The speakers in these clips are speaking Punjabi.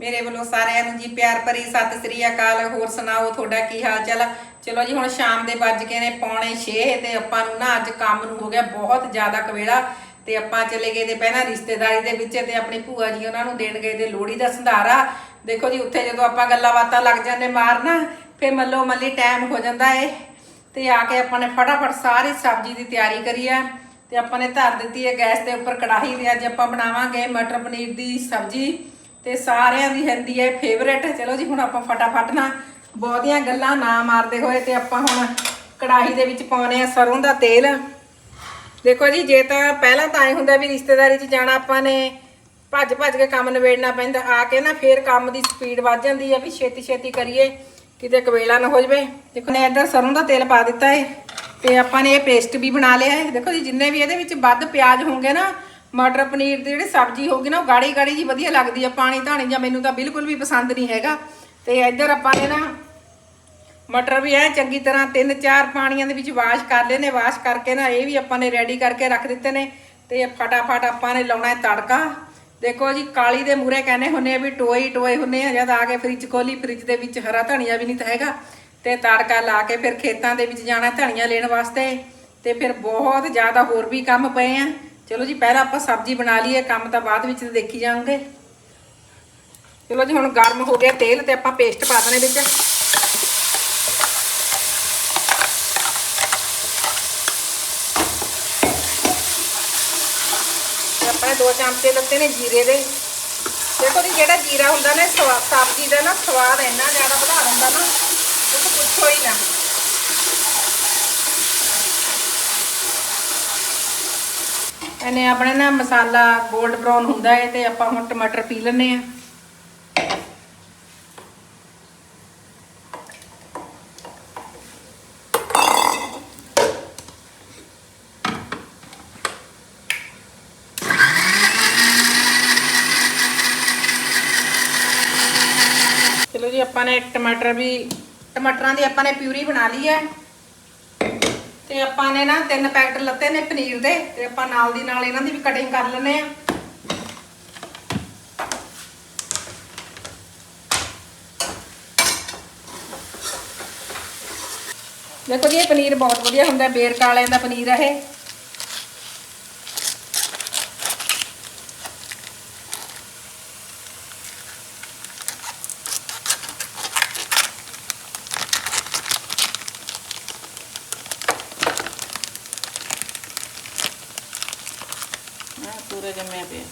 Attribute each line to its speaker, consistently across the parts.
Speaker 1: ਮੇਰੇ ਵੱਲੋਂ ਸਾਰਿਆਂ ਨੂੰ ਜੀ ਪਿਆਰ ਭਰੀ ਸਤਿ ਸ੍ਰੀ ਅਕਾਲ। ਹੋਰ ਸੁਣਾਓ, ਤੁਹਾਡਾ ਕੀ ਹਾਲ ਚਾਲ? ਚਲੋ ਜੀ, ਹੁਣ ਸ਼ਾਮ ਦੇ ਵੱਜ ਗਏ ਨੇ ਪੌਣੇ 6 ਤੇ ਆਪਾਂ ਨੂੰ ਨਾ ਅੱਜ ਕੰਮ ਨੂੰ ਹੋ ਗਿਆ ਬਹੁਤ ਜ਼ਿਆਦਾ ਕਵੇਲਾ ਤੇ ਆਪਾਂ ਚਲੇ ਗਏ ਤੇ ਪਹਿਲਾਂ ਰਿਸ਼ਤੇਦਾਰੀ ਦੇ ਵਿੱਚ ਤੇ ਆਪਣੀ ਭੂਆ ਜੀ ਉਹਨਾਂ ਨੂੰ ਦੇਣ ਗਏ ਤੇ ਲੋਹੜੀ ਦਾ ਸੰਧਾਰਾ। ਦੇਖੋ ਜੀ, ਉੱਥੇ ਜਦੋਂ ਆਪਾਂ ਗੱਲਾਂ ਬਾਤਾਂ ਲੱਗ ਜਾਂਦੇ ਮਾਰਨਾ ਫੇ ਮੱਲੋ ਮੱਲੀ ਟਾਈਮ ਹੋ ਜਾਂਦਾ ਏ। ਤੇ ਆ ਕੇ ਆਪਾਂ ਨੇ ਫਟਾਫਟ ਸਾਰੀ ਸਬਜ਼ੀ ਦੀ ਤਿਆਰੀ ਕਰੀ ਆ ਤੇ ਆਪਾਂ ਨੇ ਧਰ ਦਿੱਤੀ ਹੈ ਗੈਸ ਦੇ ਉੱਪਰ ਕੜਾਹੀ ਤੇ ਅੱਜ ਆਪਾਂ ਬਣਾਵਾਂਗੇ ਮਟਰ ਪਨੀਰ ਦੀ ਸਬਜ਼ੀ। ਤੇ ਸਾਰਿਆਂ ਦੀ ਹੁੰਦੀ ਹੈ ਫੇਵਰੇਟ ਚਲੋ ਜੀ, ਹੁਣ ਆਪਾਂ ਫਟਾਫਟ ਨਾ ਬਹੁਤੀਆਂ ਗੱਲਾਂ ਨਾ ਮਾਰਦੇ ਹੋਏ ਤੇ ਆਪਾਂ ਹੁਣ ਕੜਾਹੀ ਦੇ ਵਿੱਚ ਪਾਉਨੇ ਆ ਸਰੋਂ ਦਾ ਤੇਲ। ਦੇਖੋ ਜੀ, ਜੇ ਤਾਂ ਪਹਿਲਾਂ ਤਾਂ ਐ ਹੁੰਦਾ ਵੀ ਰਿਸ਼ਤੇਦਾਰੀ 'ਚ ਜਾਣਾ ਆਪਾਂ ਨੇ ਭੱਜ ਭੱਜ ਕੇ ਕੰਮ ਨਿਬੇੜਨਾ ਪੈਂਦਾ, ਆ ਕੇ ਨਾ ਫੇਰ ਕੰਮ ਦੀ ਸਪੀਡ ਵੱਧ ਜਾਂਦੀ ਆ ਵੀ ਛੇਤੀ ਛੇਤੀ ਕਰੀਏ, ਕਿਤੇ ਕਵੇਲਾ ਨਾ ਹੋ ਜਵੇ। ਦੇਖੋ ਨੇ ਇੱਧਰ ਸਰੋਂ ਦਾ ਤੇਲ ਪਾ ਦਿੱਤਾ ਏ, ਤੇ ਆਪਾਂ ਨੇ ਇਹ ਪੇਸਟ ਵੀ ਬਣਾ ਲਿਆ ਹੈ ਦੇਖੋ ਜੀ, ਜਿੰਨੇ ਵੀ ਇਹਦੇ ਵਿੱਚ ਵੱਧ ਪਿਆਜ਼ ਹੋਣਗੇ ਨਾ ਮਟਰ ਪਨੀਰ ਦੀ ਜਿਹੜੀ ਸਬਜ਼ੀ ਹੋਗੀ ਨਾ, ਉਹ ਗਾੜੀ ਗਾੜੀ ਜੀ ਵਧੀਆ ਲੱਗਦੀ ਆ, ਪਾਣੀ ਧਾਣੀ ਜਾਂ ਮੈਨੂੰ ਤਾਂ ਬਿਲਕੁਲ ਵੀ ਪਸੰਦ ਨਹੀਂ ਹੈਗਾ। ਤੇ ਇੱਧਰ ਆਪਾਂ ਨੇ ਨਾ ਮਟਰ ਵੀ ਐ ਚੰਗੀ ਤਰ੍ਹਾਂ ਤਿੰਨ ਚਾਰ ਪਾਣੀਆਂ ਦੇ ਵਿੱਚ ਵਾਸ਼ ਕਰ ਲਏ ਨੇ, ਵਾਸ਼ ਕਰਕੇ ਨਾ ਇਹ ਵੀ ਆਪਾਂ ਨੇ ਰੈਡੀ ਕਰਕੇ ਰੱਖ ਦਿੱਤੇ ਨੇ। ਤੇ ਫਟਾਫਟ ਆਪਾਂ ਨੇ ਲਾਉਣਾ ਹੈ ਤੜਕਾ। ਦੇਖੋ ਜੀ, ਕਾਲੀ ਦੇ ਮੂਰੇ ਕਹਿੰਦੇ ਹੁੰਨੇ ਆ ਵੀ ਟੋਏ ਟੋਏ ਹੁੰਨੇ ਆ, ਜਦ ਆ ਕੇ ਫ੍ਰਿਜ ਖੋਲੀ ਫ੍ਰਿਜ ਦੇ ਵਿੱਚ ਹਰਾ ਧਨੀਆ ਵੀ ਨਹੀਂ ਤਾਂ ਹੈਗਾ। ਤੇ ਤੜਕਾ ਲਾ ਕੇ ਫਿਰ ਖੇਤਾਂ ਦੇ ਵਿੱਚ ਜਾਣਾ ਧਨੀਆ ਲੈਣ ਵਾਸਤੇ। ਤੇ ਫਿਰ ਬਹੁਤ ਜ਼ਿਆਦਾ ਹੋਰ ਵੀ ਕੰਮ ਪਏ ਆ। ਚਲੋ ਜੀ, ਪਹਿਲਾਂ ਆਪਾਂ ਸਬਜ਼ੀ ਬਣਾ ਲਈਏ, ਕੰਮ ਤਾਂ ਬਾਅਦ ਵਿੱਚ ਦੇਖੀ ਜਾਵਾਂਗੇ ਚਲੋ ਜੀ, ਹੁਣ ਗਰਮ ਹੋ ਗਿਆ ਤੇਲ ਤੇ ਆਪਾਂ ਪੇਸਟ ਪਾ ਦਨੇ ਵਿੱਚ। ਆਪਾਂ ਦੋ ਚਮਚੇ ਲੱਤੇ ਨੇ ਜੀਰੇ ਦੇ। ਦੇਖੋ ਜੀ, ਜਿਹੜਾ ਜੀਰਾ ਹੁੰਦਾ ਨਾ ਸਬਜ਼ੀ ਦਾ ਨਾ ਸਵਾਦ ਇੰਨਾ ਜ਼ਿਆਦਾ ਵਧਾ ਦਿੰਦਾ ਨਾ, ਤੁਸੀਂ ਪੁੱਛੋ ਹੀ ਨਾ। ਇਹਨੇ ਆਪਣੇ ਨਾ ਮਸਾਲਾ 골ਡ ਬ੍ਰਾਊਨ ਹੁੰਦਾ ਹੈ ਤੇ ਆਪਾਂ ਹੁਣ ਟਮਾਟਰ ਪੀ ਲੈਣੇ ਆ। ਚਲੋ ਜੀ, ਆਪਾਂ ਨੇ ਟਮਾਟਰ ਵੀ, ਟਮਾਟਰਾਂ ਦੀ ਆਪਾਂ ਨੇ ਪਿਊਰੀ ਬਣਾ ਲਈ ਹੈ ਤੇ ਆਪਾਂ ਨੇ ਨਾ ਤਿੰਨ ਪੈਕਟ ਲੱਤੇ ਨੇ ਪਨੀਰ ਦੇ, ਤੇ ਆਪਾਂ ਨਾਲ ਦੀ ਨਾਲ ਇਹਨਾਂ ਦੀ ਵੀ ਕਟਿੰਗ ਕਰ ਲੈਣੇ ਆ ਦੇਖੋ ਜੀ, ਇਹ ਪਨੀਰ ਬਹੁਤ ਵਧੀਆ ਹੁੰਦਾ ਬੇਰਕਾ ਵਾਲਿਆਂ ਦਾ ਪਨੀਰ ਹੈ ਇਹ। ਜੰਮਿਆ ਪਿਆ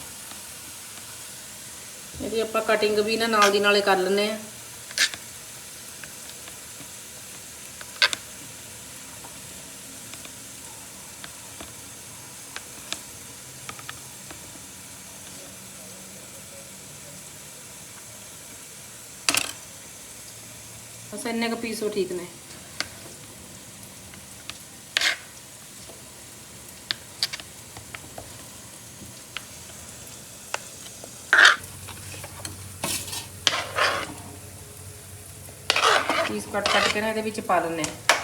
Speaker 1: ਇਹਦੀ ਆਪਾਂ ਕਟਿੰਗ ਵੀ ਨਾ ਨਾਲ ਦੀ ਨਾਲੇ ਕਰ ਲੈਂਦੇ ਆ। ਬਸ ਇੰਨੇ ਕੁ ਪੀਸੋ ਠੀਕ ਨੇ। ਪੀਸ ਕੱਟ ਕੱਟ ਕੇ ਨਾ ਇਹਦੇ ਵਿੱਚ ਪਾ ਦਿੰਨੇ ਆ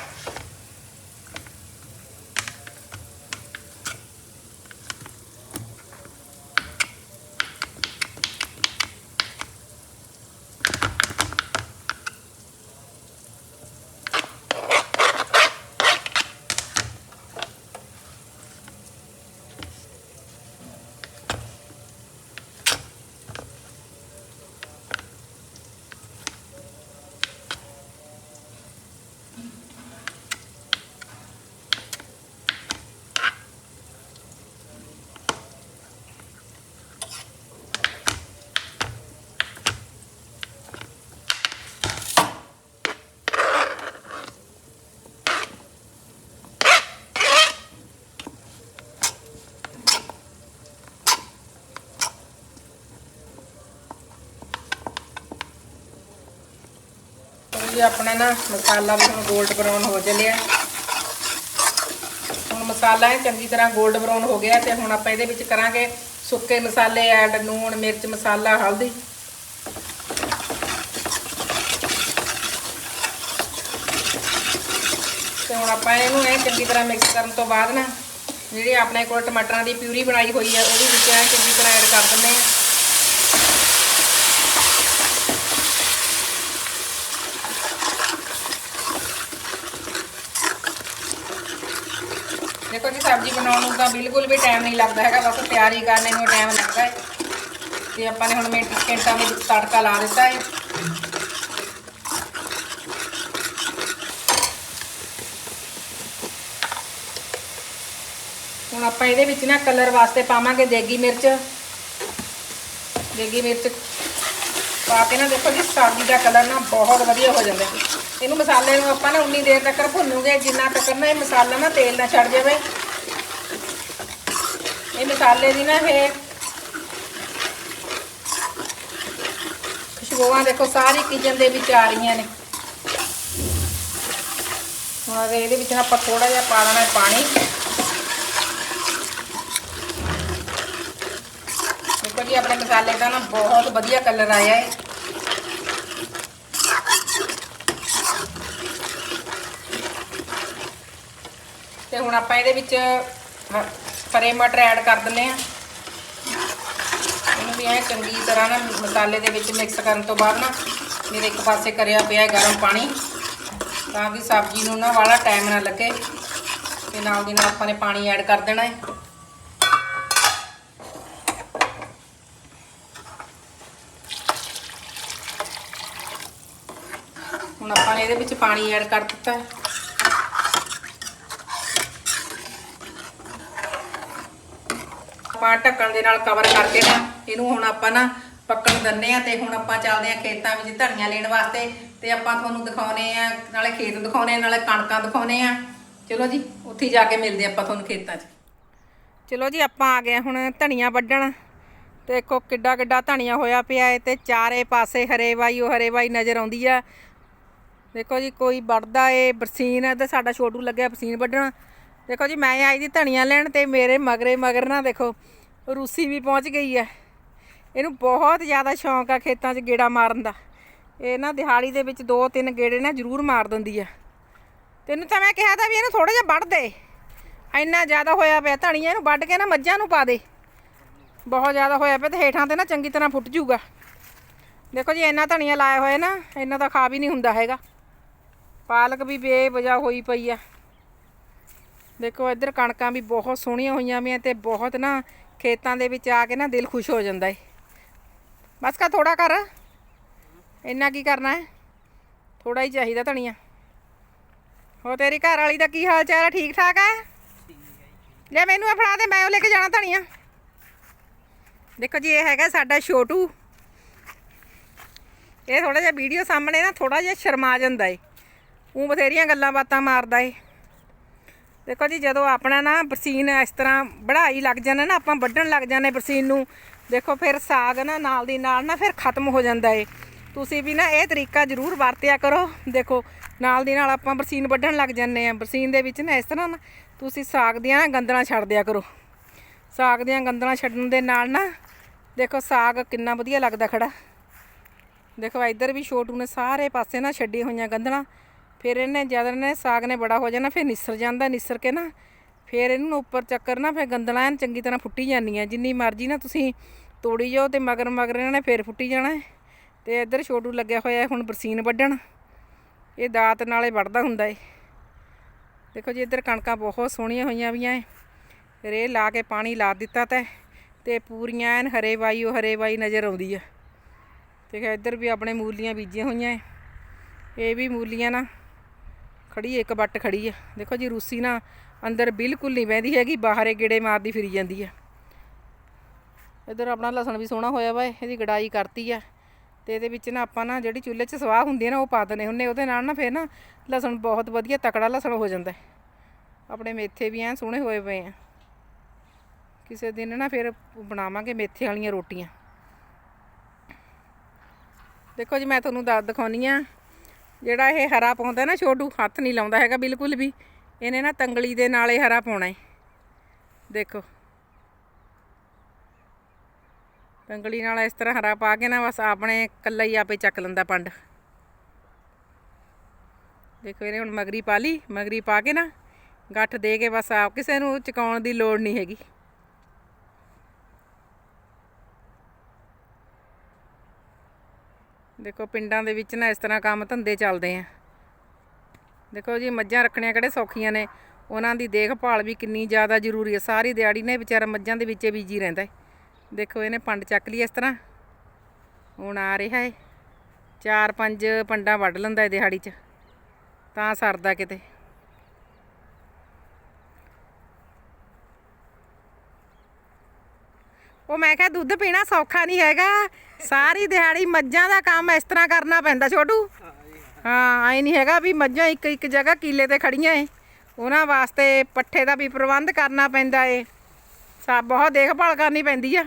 Speaker 1: ਚਲੋ ਆਪਣਾ ਨਾ ਮਸਾਲਾ ਵੀ ਹੁਣ 골ਡ ਬਰਾਊਨ ਹੋ ਚੱਲਿਆ। ਹੁਣ ਮਸਾਲਾ ਇਹ ਚੰਗੀ ਤਰ੍ਹਾਂ 골ਡ ਬਰਾਊਨ ਹੋ ਗਿਆ ਤੇ ਹੁਣ ਆਪਾਂ ਇਹਦੇ ਵਿੱਚ ਕਰਾਂਗੇ ਸੁੱਕੇ ਮਸਾਲੇ, ਐਡ ਨੂਣ ਮਿਰਚ, ਮਸਾਲਾ, ਹਲਦੀ। ਤੇ ਹੁਣ ਆਪਾਂ ਇਹਨੂੰ ਇਹ ਚੰਗੀ ਤਰ੍ਹਾਂ ਮਿਕਸ ਕਰਨ ਤੋਂ ਬਾਅਦ ਨਾ, ਜਿਹੜੀ ਆਪਣੇ ਕੋਲ ਟਮਾਟਰਾਂ ਦੀ ਪਿਊਰੀ ਬਣਾਈ ਹੋਈ ਹੈ ਉਹ ਵੀ ਵਿੱਚ ਐ ਚੰਗੀ ਤਰ੍ਹਾਂ ਐਡ ਕਰ ਦਿੰਦੇ ਆ। ਦੇਖੋ ਜੀ, ਸਬਜ਼ੀ ਬਣਾਉਣ ਨੂੰ ਤਾਂ ਬਿਲਕੁਲ ਵੀ ਟਾਈਮ ਨਹੀਂ ਲੱਗਦਾ ਹੈਗਾ, ਬਸ ਤਿਆਰੀ ਕਰਨੇ ਨੂੰ ਟਾਈਮ ਲੱਗਦਾ ਹੈ। ਤੇ ਆਪਾਂ ਨੇ ਹੁਣ ਮਿੰਟ ਘੰਟਾ ਵਿੱਚ ਤੜਕਾ ਲਾ ਦਿੱਤਾ ਹੈ। ਹੁਣ ਆਪਾਂ ਇਹਦੇ ਵਿੱਚ ਨਾ ਕਲਰ ਵਾਸਤੇ ਪਾਵਾਂਗੇ ਦੇਗੀ ਮਿਰਚ। ਦੇਗੀ ਮਿਰਚ ਪਾ ਕੇ ਨਾ ਦੇਖੋ ਜੀ ਸਬਜ਼ੀ ਦਾ ਕਲਰ ਨਾ ਬਹੁਤ ਵਧੀਆ ਹੋ ਜਾਂਦਾ ਜੀ। ਇਹਨੂੰ ਮਸਾਲੇ ਨੂੰ ਆਪਾਂ ਨਾ ਉਨੀ ਦੇਰ ਤੱਕ ਭੁੰਨੂਗੇ, ਜਿੰਨਾ ਤੱਕ ਨਾ ਇਹ ਮਸਾਲਾ ਨਾ ਤੇਲ ਨਾ ਛੱਡ ਜਾਵੇ। ਇਹ ਮਸਾਲੇ ਦੀ ਨਾ ਇਹ ਖੁਸ਼ਬੂਆਂ ਦੇਖੋ, ਸਾਰੀ ਕਿਚਨ ਦੇ ਵਿੱਚ ਆ ਰਹੀਆਂ ਨੇ। ਹੁਣ ਇਹਦੇ ਵਿੱਚ ਨਾ ਆਪਾਂ ਥੋੜਾ ਜਿਹਾ ਪਾ ਦੇਣਾ ਪਾਣੀ। ਦੇਖੋ ਜੀ, ਆਪਣੇ ਮਸਾਲੇ ਦਾ ਨਾ ਬਹੁਤ ਵਧੀਆ ਕਲਰ ਆਇਆ ਹੈ। ਤੇ ਹੁਣ ਆਪਾਂ ਇਹਦੇ ਵਿੱਚ ਹ- ਹਰੇ ਮਟਰ ਐਡ ਕਰ ਦਿੰਦੇ ਆ ਇਹਨੂੰ ਵੀ ਐ ਚੰਗੀ ਤਰ੍ਹਾਂ ਨਾ ਮਸਾਲੇ ਦੇ ਵਿੱਚ ਮਿਕਸ ਕਰਨ ਤੋਂ ਬਾਅਦ ਨਾ ਮੇਰੇ ਇੱਕ ਪਾਸੇ ਕਰਿਆ ਪਿਆ ਗਰਮ ਪਾਣੀ, ਤਾਂ ਕਿ ਸਬਜ਼ੀ ਨੂੰ ਨਾ ਵਾਲਾ ਟਾਈਮ ਨਾ ਲੱਗੇ। ਤੇ ਨਾਲ ਦੀ ਨਾਲ ਆਪਾਂ ਨੇ ਪਾਣੀ ਐਡ ਕਰ ਦੇਣਾ ਹੈ। ਹੁਣ ਆਪਾਂ ਨੇ ਇਹਦੇ ਵਿੱਚ ਪਾਣੀ ਐਡ ਕਰ ਦਿੱਤਾ ਹੈ। ਆਪਾਂ ਢੱਕਣ ਦੇ ਨਾਲ ਕਵਰ ਕਰਕੇ ਨਾ, ਇਹਨੂੰ ਹੁਣ ਆਪਾਂ ਨਾ ਪੱਕਣ ਦਿੰਨੇ ਆ ਤੇ ਹੁਣ ਆਪਾਂ ਚੱਲਦੇ ਆ ਖੇਤਾਂ ਵਿੱਚ ਧਨੀਆ ਲੈਣ ਵਾਸਤੇ ਤੇ ਆਪਾਂ ਤੁਹਾਨੂੰ ਦਿਖਾਉਨੇ ਆ ਨਾਲੇ ਖੇਤ ਦਿਖਾਉਨੇ ਆ ਨਾਲੇ ਕਣਕਾਂ ਦਿਖਾਉਨੇ ਆ ਚਲੋ ਜੀ, ਉੱਥੇ ਜਾ ਕੇ ਮਿਲਦੇ ਆਪਾਂ ਤੁਹਾਨੂੰ ਖੇਤਾਂ 'ਚ। ਚਲੋ ਜੀ, ਆਪਾਂ ਆ ਗਏ ਹੁਣ ਧਨੀਆ ਵੱਢਣ। ਤੇ ਦੇਖੋ ਕਿੱਡਾ ਕਿੱਡਾ ਧਨੀਆ ਹੋਇਆ ਪਿਆ ਏ ਤੇ ਚਾਰੇ ਪਾਸੇ ਹਰੇ ਬਾਈ ਉਹ ਹਰੇ ਬਾਈ ਨਜ਼ਰ ਆਉਂਦੀ ਆ। ਦੇਖੋ ਜੀ, ਕੋਈ ਵੱਢਦਾ ਏ ਬਰਸੀਨ, ਤੇ ਸਾਡਾ ਛੋਟੂ ਲੱਗਿਆ ਬਰਸੀਨ ਵੱਢਣ। ਦੇਖੋ ਜੀ, ਮੈਂ ਆਈ ਦੀ ਧਨੀਆ ਲੈਣ ਤੇ ਮੇਰੇ ਮਗਰੇ ਮਗਰ ਨਾ ਦੇਖੋ, ਰੂਸੀ ਵੀ ਪਹੁੰਚ ਗਈ ਹੈ। ਇਹਨੂੰ ਬਹੁਤ ਜ਼ਿਆਦਾ ਸ਼ੌਂਕ ਆ ਖੇਤਾਂ 'ਚ ਗੇੜਾ ਮਾਰਨ ਦਾ। ਇਹ ਨਾ ਦਿਹਾੜੀ ਦੇ ਵਿੱਚ ਦੋ ਤਿੰਨ ਗੇੜੇ ਨਾ ਜ਼ਰੂਰ ਮਾਰ ਦਿੰਦੀ ਆ। ਤੈਨੂੰ ਤਾਂ ਮੈਂ ਕਿਹਾ ਤਾਂ ਵੀ ਇਹਨੂੰ ਥੋੜਾ ਜਿਹਾ ਵੱਢ ਦੇ। ਇੰਨਾ ਜ਼ਿਆਦਾ ਹੋਇਆ ਪਿਆ, ਧਨੀਆ ਇਹਨੂੰ ਵੱਢ ਕੇ ਨਾ ਮੱਝਾਂ ਨੂੰ ਪਾ ਦੇ। ਬਹੁਤ ਜ਼ਿਆਦਾ ਹੋਇਆ ਪਿਆ ਤੇ ਹੇਠਾਂ ਤੇ ਨਾ ਚੰਗੀ ਤਰ੍ਹਾਂ ਫੁੱਟ ਜੂਗਾ ਦੇਖੋ ਜੀ, ਇੰਨਾ ਧਨੀਆ ਲਾਇਆ ਹੋਇਆ ਨਾ, ਇੰਨਾ ਤਾਂ ਖਾ ਵੀ ਨਹੀਂ ਹੁੰਦਾ ਹੈਗਾ। ਪਾਲਕ ਵੀ ਬੇਵਜ੍ਹਾ ਹੋਈ ਪਈ ਆ। ਦੇਖੋ, ਇੱਧਰ ਕਣਕਾਂ ਵੀ ਬਹੁਤ ਸੋਹਣੀਆਂ ਹੋਈਆਂ ਵੀਆਂ ਤੇ ਬਹੁਤ ਨਾ ਖੇਤਾਂ ਦੇ ਵਿੱਚ ਆ ਕੇ ਨਾ ਦਿਲ ਖੁਸ਼ ਹੋ ਜਾਂਦਾ ਏ। ਬਸ ਕਾ ਥੋੜਾ ਕਰ। ਇੰਨਾ ਕੀ ਕਰਨਾ ਹੈ ਥੋੜਾ ਹੀ ਚਾਹੀਦਾ ਧਨੀਆ। ਹੋ ਤੇਰੀ ਘਰ ਵਾਲੀ ਦਾ ਕੀ ਹਾਲ ਚਾਲ ਹੈ ਠੀਕ ਠਾਕ ਹੈ ਲੈ ਮੈਨੂੰ ਇਹ ਫੜਾ ਦੇ, ਮੈਂ ਉਹ ਲੈ ਕੇ ਜਾਣਾ ਧਨੀਆ। ਦੇਖੋ ਜੀ, ਇਹ ਹੈਗਾ ਸਾਡਾ ਛੋਟੂ। ਇਹ ਥੋੜਾ ਜਿਹਾ ਵੀਡੀਓ ਸਾਹਮਣੇ ਨਾ ਥੋੜਾ ਜਿਹਾ ਸ਼ਰਮਾ ਜਾਂਦਾ ਏ। ਉਹ ਬਥੇਰੀਆਂ ਗੱਲਾਂ ਬਾਤਾਂ ਮਾਰਦਾ ਏ। ਦੇਖੋ ਜੀ, ਜਦੋਂ ਆਪਣਾ ਨਾ ਬਰਸੀਨ ਇਸ ਤਰ੍ਹਾਂ ਬੜਾਈ ਲੱਗ ਜਾਂਦਾ ਨਾ, ਆਪਾਂ ਵੱਢਣ ਲੱਗ ਜਾਂਦੇ ਬਰਸੀਨ ਨੂੰ। ਦੇਖੋ, ਫਿਰ ਸਾਗ ਨਾ ਨਾਲ ਦੀ ਨਾਲ ਨਾ ਫਿਰ ਖਤਮ ਹੋ ਜਾਂਦਾ ਏ। ਤੁਸੀਂ ਵੀ ਨਾ ਇਹ ਤਰੀਕਾ ਜ਼ਰੂਰ ਵਰਤਿਆ ਕਰੋ। ਦੇਖੋ, ਨਾਲ ਦੀ ਨਾਲ ਆਪਾਂ ਬਰਸੀਨ ਵੱਢਣ ਲੱਗ ਜਾਂਦੇ ਆ ਬਰਸੀਨ ਦੇ ਵਿੱਚ ਨਾ ਇਸ ਤਰ੍ਹਾਂ ਨਾ ਤੁਸੀਂ ਸਾਗ ਦੀਆਂ ਨਾ ਗੰਦਲਾਂ ਛੱਡ ਦਿਆ ਕਰੋ। ਸਾਗ ਦੀਆਂ ਗੰਦਲਾਂ ਛੱਡਣ ਦੇ ਨਾਲ ਨਾ, ਦੇਖੋ ਸਾਗ ਕਿੰਨਾ ਵਧੀਆ ਲੱਗਦਾ ਖੜਾ। ਦੇਖੋ, ਇੱਧਰ ਵੀ ਛੋਟੂ ਨੇ ਸਾਰੇ ਪਾਸੇ ਨਾ ਛੱਡੀ ਹੋਈਆਂ ਗੰਦਲਾਂ ਫਿਰ ਇਹਨੇ ਜਦ ਨੇ ਸਾਗ ਨੇ ਬੜਾ ਹੋ ਜਾਣਾ, ਫਿਰ ਨਿਸਰ ਜਾਂਦਾ, ਨਿਸਰ ਕੇ ਨਾ, ਫਿਰ ਇਹਨੂੰ ਉੱਪਰ ਚੱਕਰ ਨਾ, ਫਿਰ ਗੰਦਲਾਂ ਐਨ ਚੰਗੀ ਤਰ੍ਹਾਂ ਫੁੱਟੀ ਜਾਂਦੀਆਂ। ਜਿੰਨੀ ਮਰਜ਼ੀ ਨਾ ਤੁਸੀਂ ਤੋੜੀ ਜਾਓ ਤੇ ਮਗਰ ਮਗਰ ਇਹਨਾਂ ਨੇ ਫਿਰ ਫੁੱਟੀ ਜਾਣਾ ਹੈ। ਤੇ ਇੱਧਰ ਛੋਟੂ ਲੱਗਿਆ ਹੋਇਆ ਹੁਣ ਬਰਸੀਨ ਵੱਢਣ। ਇਹ ਦਾਤ ਨਾਲੇ ਵੱਢਦਾ ਹੁੰਦਾ ਏ। ਦੇਖੋ ਜੀ, ਇੱਧਰ ਕਣਕਾਂ ਬਹੁਤ ਸੋਹਣੀਆਂ ਹੋਈਆਂ ਵੀਆਂ ਏ। ਰੇ ਲਾ ਕੇ ਪਾਣੀ ਲਾ ਦਿੱਤਾ ਤੈ, ਤੇ ਪੂਰੀਆਂ ਐਨ ਹਰੇ ਵਾਈ, ਉਹ ਹਰੇ ਵਾਈ ਨਜ਼ਰ ਆਉਂਦੀ ਆ। ਤੇ ਇੱਧਰ ਵੀ ਆਪਣੇ ਮੂਲੀਆਂ ਬੀਜੀਆਂ ਹੋਈਆਂ ਏ। ਇਹ ਵੀ ਮੂਲੀਆਂ ਨਾ ਖੜੀ ਇੱਕ ਬੱਟ ਖੜੀ ਆ ਦੇਖੋ ਜੀ, ਰੂਸੀ ਨਾ ਅੰਦਰ ਬਿਲਕੁਲ ਨਹੀਂ ਬਹਿੰਦੀ ਹੈਗੀ, ਬਾਹਰੇ ਗੇੜੇ ਮਾਰਦੀ ਫਿਰੀ ਜਾਂਦੀ ਆ ਇੱਧਰ ਆਪਣਾ ਲਸਣ ਵੀ ਸੋਹਣਾ ਹੋਇਆ ਵਾ, ਇਹਦੀ ਗੜਾਈ ਕਰਤੀ ਆ ਤੇ ਇਹਦੇ ਵਿੱਚ ਨਾ ਆਪਾਂ ਨਾ ਜਿਹੜੀ ਚੁੱਲ੍ਹੇ 'ਚ ਸਵਾਹ ਹੁੰਦੀ ਹੈ ਨਾ, ਉਹ ਪਾ ਦਨੇ ਹੁੰਨੇ ਉਹਦੇ ਨਾਲ ਨਾ ਫਿਰ ਨਾ ਲਸਣ ਬਹੁਤ ਵਧੀਆ ਤਕੜਾ ਲਸਣ ਹੋ ਜਾਂਦਾ ਆਪਣੇ ਮੇਥੇ ਵੀ ਐਂ ਸੋਹਣੇ ਹੋਏ ਪਏ ਆ। ਕਿਸੇ ਦਿਨ ਨਾ ਫਿਰ ਬਣਾਵਾਂਗੇ ਮੇਥੇ ਵਾਲੀਆਂ ਰੋਟੀਆਂ। ਦੇਖੋ ਜੀ, ਮੈਂ ਤੁਹਾਨੂੰ ਦੱਸ ਦਿਖਾਉਣੀ ਆ। ਜਿਹੜਾ ਇਹ ਹਰਾ ਪਾਉਂਦਾ ਨਾ, ਛੋਟੂ ਹੱਥ ਨਹੀਂ ਲਾਉਂਦਾ ਹੈਗਾ ਬਿਲਕੁਲ ਵੀ। ਇਹਨੇ ਨਾ ਤੰਗਲੀ ਦੇ ਨਾਲ ਇਹ ਹਰਾ ਪਾਉਣਾ ਹੈ। ਦੇਖੋ। ਤੰਗਲੀ ਨਾਲ ਇਸ ਤਰ੍ਹਾਂ ਹਰਾ ਪਾ ਕੇ ਨਾ ਬਸ ਆਪਣੇ ਕੱਲਾ ਹੀ ਆਪੇ ਚੱਕ ਲੈਂਦਾ ਪੰਡ। ਦੇਖੋ ਇਹਨੇ ਹੁਣ ਮਗਰੀ ਪਾ ਲਈ। ਮਗਰੀ ਪਾ ਕੇ ਨਾ ਗੱਠ ਦੇ ਕੇ ਬਸ ਆਪ ਕਿਸੇ ਨੂੰ ਚਕਾਉਣ ਦੀ ਲੋੜ ਨਹੀਂ ਹੈਗੀ। ਦੇਖੋ, ਪਿੰਡਾਂ ਦੇ ਵਿੱਚ ਨਾ ਇਸ ਤਰ੍ਹਾਂ ਕੰਮ ਧੰਦੇ ਚੱਲਦੇ ਆ। ਦੇਖੋ ਜੀ, ਮੱਝਾਂ ਰੱਖਣੀਆਂ ਕਿਹੜੇ ਸੌਖੀਆਂ ਨੇ। ਉਹਨਾਂ ਦੀ ਦੇਖਭਾਲ ਵੀ ਕਿੰਨੀ ਜ਼ਿਆਦਾ ਜ਼ਰੂਰੀ ਹੈ ਸਾਰੀ ਦਿਹਾੜੀ ਨੇ ਵਿਚਾਰਾ ਮੱਝਾਂ ਦੇ ਵਿੱਚ ਬੀਜੀ ਰਹਿੰਦਾ ਹੈ। ਦੇਖੋ, ਇਹਨੇ ਪੰਡ ਚੱਕ ਲਈ ਇਸ ਤਰ੍ਹਾਂ। ਹੁਣ ਆ ਰਿਹਾ ਹੈ ਚਾਰ ਪੰਜ ਪੰਡਾਂ ਵੱਢ ਲੈਂਦਾ ਹੈ ਦਿਹਾੜੀ 'ਚ। ਤਾਂ ਸਰਦਾ ਕਿਤੇ। ਉਹ ਮੈਂ ਕਿਹਾ ਦੁੱਧ ਪੀਣਾ ਸੌਖਾ ਨਹੀਂ ਹੈਗਾ। ਸਾਰੀ ਦਿਹਾੜੀ ਮੱਝਾਂ ਦਾ ਕੰਮ ਇਸ ਤਰ੍ਹਾਂ ਕਰਨਾ ਪੈਂਦਾ ਛੋਟੂ। ਹਾਂ, ਐ ਨਹੀਂ ਹੈਗਾ ਵੀ ਮੱਝਾਂ ਇੱਕ ਇੱਕ ਜਗ੍ਹਾ ਕੀਲੇ ਤੇ ਖੜੀਆਂ ਏ। ਉਹਨਾਂ ਵਾਸਤੇ ਪੱਠੇ ਦਾ ਵੀ ਪ੍ਰਬੰਧ ਕਰਨਾ ਪੈਂਦਾ ਏ। ਸਭ ਬਹੁਤ ਦੇਖਭਾਲ ਕਰਨੀ ਪੈਂਦੀ ਆ।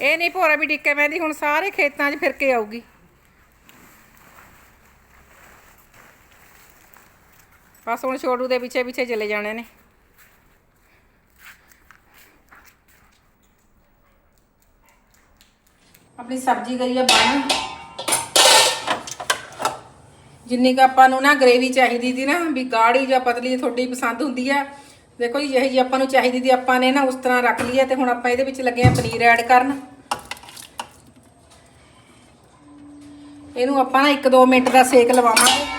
Speaker 1: ਇਹ ਨਹੀਂ ਭੋਰਾ ਵੀ ਟਿੱਕੇ ਪੈਂਦੀ, ਹੁਣ ਸਾਰੇ ਖੇਤਾਂ 'ਚ ਫਿਰ ਕੇ ਆਊਗੀ। ਬਸ ਹੁਣ ਛੋਟੂ ਦੇ ਪਿੱਛੇ ਪਿੱਛੇ ਚਲੇ ਜਾਣੇ ਨੇ। ਆਪਣੀ ਸਬਜ਼ੀ ਗਈ ਆ ਬਣ ਜਿੰਨੀ ਕੁ ਆਪਾਂ ਨੂੰ ਨਾ ਗ੍ਰੇਵੀ ਚਾਹੀਦੀ ਦੀ ਨਾ, ਵੀ ਗਾੜੀ ਜਾਂ ਪਤਲੀ ਤੁਹਾਡੀ ਪਸੰਦ ਹੁੰਦੀ ਆ। ਦੇਖੋ ਜੀ ਜਿਹੀ ਜੀ ਆਪਾਂ ਨੂੰ ਚਾਹੀਦੀ ਦੀ ਆਪਾਂ ਨੇ ਨਾ ਉਸ ਤਰ੍ਹਾਂ ਰੱਖ ਲਈ ਹੈ ਤੇ ਹੁਣ ਆਪਾਂ ਇਹਦੇ ਵਿੱਚ ਲੱਗੇ ਆ ਪਨੀਰ ਐਡ ਕਰਨ। ਇਹਨੂੰ ਆਪਾਂ ਨਾ 1-2 ਮਿੰਟ ਦਾ ਸੇਕ ਲਵਾਵਾਂਗੇ।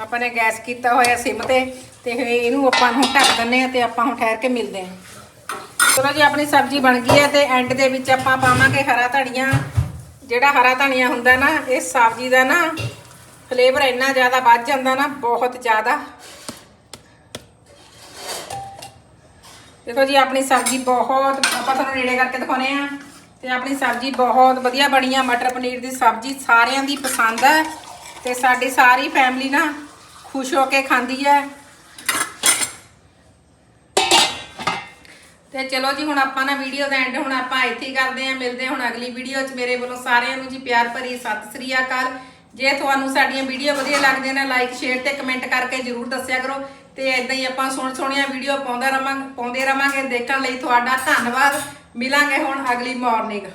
Speaker 1: ਆਪਾਂ ਨੇ ਗੈਸ ਕੀਤਾ ਹੋਇਆ ਸਿਮ ਤੇ ਤੇ ਇਹਨੂੰ ਆਪਾਂ ਹੁਣ ਢੱਕ ਦਿੰਨੇ ਆ ਤੇ ਆਪਾਂ ਹੁਣ ਠਹਿਰ ਕੇ ਮਿਲਦੇ ਹਾਂ। ਚਲੋ ਜੀ, ਆਪਣੀ ਸਬਜ਼ੀ ਬਣ ਗਈ ਹੈ ਤੇ ਐਂਡ ਦੇ ਵਿੱਚ ਆਪਾਂ ਪਾਵਾਂਗੇ ਹਰਾ ਧਨੀਆ। ਜਿਹੜਾ ਹਰਾ ਧਨੀਆ ਹੁੰਦਾ ਨਾ, ਇਹ ਸਬਜ਼ੀ ਦਾ ਨਾ ਫਲੇਵਰ ਇੰਨਾ ਜ਼ਿਆਦਾ ਵੱਧ ਜਾਂਦਾ ਨਾ, ਬਹੁਤ ਜ਼ਿਆਦਾ। ਦੇਖੋ ਜੀ, ਆਪਣੀ ਸਬਜ਼ੀ ਬਹੁਤ, ਆਪਾਂ ਤੁਹਾਨੂੰ ਨੇੜੇ ਕਰਕੇ ਦਿਖਾਉਨੇ ਆ ਤੇ ਆਪਣੀ ਸਬਜ਼ੀ ਬਹੁਤ ਵਧੀਆ ਬਣੀ ਆ। ਮਟਰ ਪਨੀਰ ਦੀ ਸਬਜ਼ੀ ਸਾਰਿਆਂ ਦੀ ਪਸੰਦ ਹੈ ਤੇ ਸਾਡੀ ਸਾਰੀ ਫੈਮਿਲੀ ਨਾ ਖੁਸ਼ ਹੋ ਕੇ ਖਾਂਦੀ ਹੈ। ਤੇ ਚਲੋ ਜੀ, ਹੁਣ ਆਪਾਂ ਨਾ ਵੀਡੀਓ ਦਾ ਐਂਡ ਹੁਣ ਆਪਾਂ ਇੱਥੇ ਹੀ ਕਰਦੇ ਆਂ ਮਿਲਦੇ ਹਾਂ ਹੁਣ ਅਗਲੀ ਵੀਡੀਓ 'ਚ। ਮੇਰੇ ਵੱਲੋਂ ਸਾਰਿਆਂ ਨੂੰ ਜੀ ਪਿਆਰ ਭਰੀ ਸਤਿ ਸ੍ਰੀ ਅਕਾਲ। ਜੇ ਤੁਹਾਨੂੰ ਸਾਡੀਆਂ ਵੀਡੀਓ ਵਧੀਆ ਲੱਗਦੀਆਂ ਨੇ ਲਾਈਕ ਸ਼ੇਅਰ ਤੇ ਕਮੈਂਟ ਕਰਕੇ ਜਰੂਰ ਦੱਸਿਆ ਕਰੋ। ਤੇ ਇਦਾਂ ਹੀ ਆਪਾਂ ਸੋਹਣ ਸੋਹਣੀਆਂ ਵੀਡੀਓ ਪਾਉਂਦਾ ਰਵਾਂਗੇ ਪਾਉਂਦੇ ਰਵਾਂਗੇ। ਦੇਖਣ ਲਈ ਤੁਹਾਡਾ ਧੰਨਵਾਦ। ਮਿਲਾਂਗੇ ਹੁਣ ਅਗਲੀ ਮਾਰਨਿੰਗ